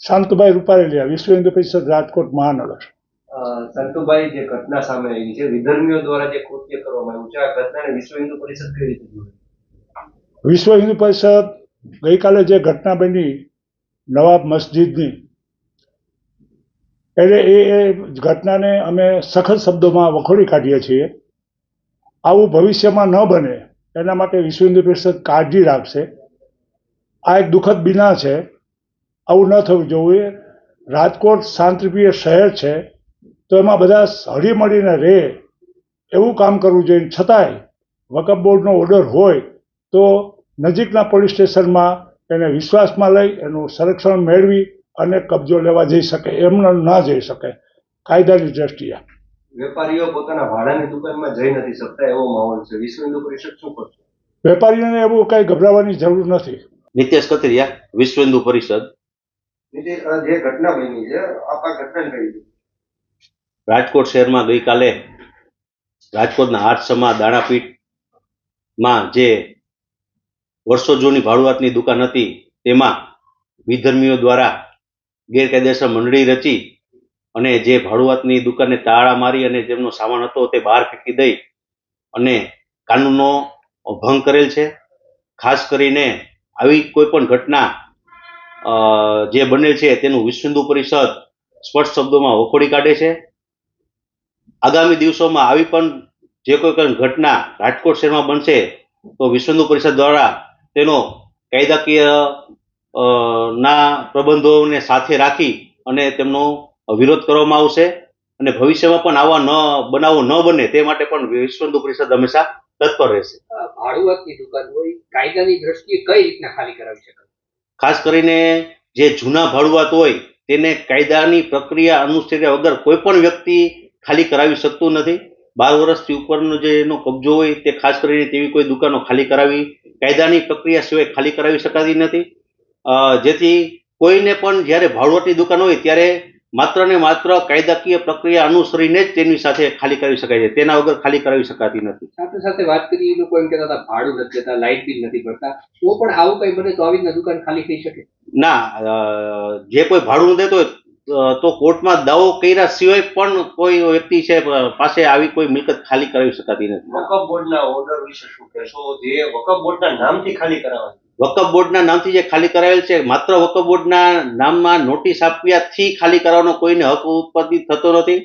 શાંતુભાઈ રૂપારેલિયા વિશ્વ હિન્દુ પરિષદ રાજકોટ મહાનગર. સંતુભાઈ જે ઘટના સામે આવી છે વિધર્મીઓ દ્વારા જે કૃત્ય કરવામાં આવ્યું છે આ ઘટનાને વિશ્વ હિન્દુ પરિષદ કઈ રીતે વિશ્વ હિન્દુ પરિષદ ગઈકાલે જે ઘટના બની નવાબ મસ્જિદની એટલે એ એ ઘટનાને અમે સખત શબ્દોમાં વખોડી કાઢીએ છીએ. આવું ભવિષ્યમાં ન બને એના માટે વિશ્વ હિન્દુ પરિષદ કાળજી રાખશે. આ એક દુઃખદ બિના છે. આવું ન થવું જોઈએ. રાજકોટ શાંતિપ્રિય શહેર છે તો એમાં બધા હળીમળીને રહે એવું કામ કરવું જોઈએ. છતાંય વકફ બોર્ડનો ઓર્ડર હોય તો નજીકના પોલીસ સ્ટેશનમાં એને વિશ્વાસમાં લઈ એનું સંરક્ષણ મેળવી અને કબજો લેવા જઈ શકે એમ ન ન જઈ શકે. કાયદાની દ્રષ્ટિએ. વેપારીઓ પોતાના ભાડાની દુકાનમાં જઈ નથી શકતા એવો માહોલ છે. વિશ્વ હિન્દુ પરિષદ શું કરશે? વેપારીઓને એવું કંઈ ગભરાવાની જરૂર નથી. નિત્યેશ કથિરિયા વિશ્વ હિન્દુ પરિષદ. નીતિશ, જે ઘટના બની છે, આપ ઘટના રાજકોટ શહેરમાં ગઈકાલે રાજકોટના આઠસમા દાણાપીઠમાં જે વર્ષો જૂની ભાડુઆતની દુકાન હતી, તેમાં વિધર્મીઓ દ્વારા ગેરકાયદેસર મંડળી રચી અને જે ભાડુઆતની દુકાનને તાળા મારી અને જેમનો સામાન હતો તે બહાર ફેંકી દઈ અને કાનૂનનો ભંગ કરેલ છે. ખાસ કરીને આવી કોઈ પણ ઘટના જે બને છે તેનું વિશ્વ હિન્દુ પરિષદ સ્પષ્ટ શબ્દોમાં વખોડી કાઢે છે. આગામી દિવસોમાં આવી પણ જે કોઈ પણ ઘટના રાજકોટ શહેરમાં બનશે, તો વિશ્વ હિન્દુ પરિષદ દ્વારા તેનો કાયદાકીય ના પ્રબંધોને સાથે રાખી અને તેમનો વિરોધ કરવામાં આવશે અને ભવિષ્યમાં પણ આવા ન, બનાવો ન બને તે માટે પણ વિશ્વ હિન્દુ પરિષદ હંમેશા તત્પર રહેશે. ભાડુઆતની દુકાન હોય, કાયદાની દ્રષ્ટિએ કઈ રીતના ખાલી કરાવી શકાય? ખાસ કરીને જે જૂના ભાડુઆત હોય, તેને કાયદાની પ્રક્રિયા અનુસર્યા વગર કોઈ પણ વ્યક્તિ ખાલી કરાવી શકતું નથી. બાર વર્ષથી ઉપરનો જે એનો કબજો હોય, તે ખાસ કરીને તેવી કોઈ દુકાનો ખાલી કરાવી, કાયદાની પ્રક્રિયા સિવાય ખાલી કરાવી શકાતી નથી. જેથી કોઈને પણ જ્યારે ભાડુઆતની દુકાન હોય, ત્યારે માત્ર ને માત્ર કાયદાકીય પ્રક્રિયા અનુસરીને જ તેની સાથે ખાલી કરાવી શકાય છે. તેના વગર ખાલી કરાવી શકાતી નથી. સાથે સાથે વાત કરી લોકો એમ કહેતા હતા ભાડું નથી દેતા લાઇટ બિલ નથી ભરતા. તો પણ આવું કઈ બને તો આવી દુકાન ખાલી થઈ શકે? ના જે કોઈ ભાડું ન દેતો હોય તો કોર્ટમાં દાવો કર્યા સિવાય પણ કોઈ વ્યક્તિ છે પાસે આવી કોઈ મિલકત ખાલી કરાવી શકાતી નથી. વકફ બોર્ડના ઓર્ડર વિશે શું કહેશો? જે વકફ બોર્ડના નામથી ખાલી કરાવવાની વકફ બોર્ડના નામથી જે ખાલી કરાવેલ છે, માત્ર વકફ બોર્ડના નામમાં નોટિસ આપ્યાથી ખાલી કરાવવાનો કોઈને હક ઉત્પત્તિ થતો નથી.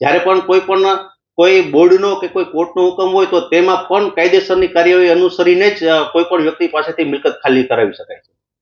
જ્યારે પણ કોઈ પણ કોઈ બોર્ડનો કે કોઈ કોર્ટનો હુકમ હોય તો તેમાં પણ કાયદેસરની કાર્યવાહી અનુસરીને જ કોઈ પણ વ્યક્તિ પાસેથી મિલકત ખાલી કરાવી શકાય છે.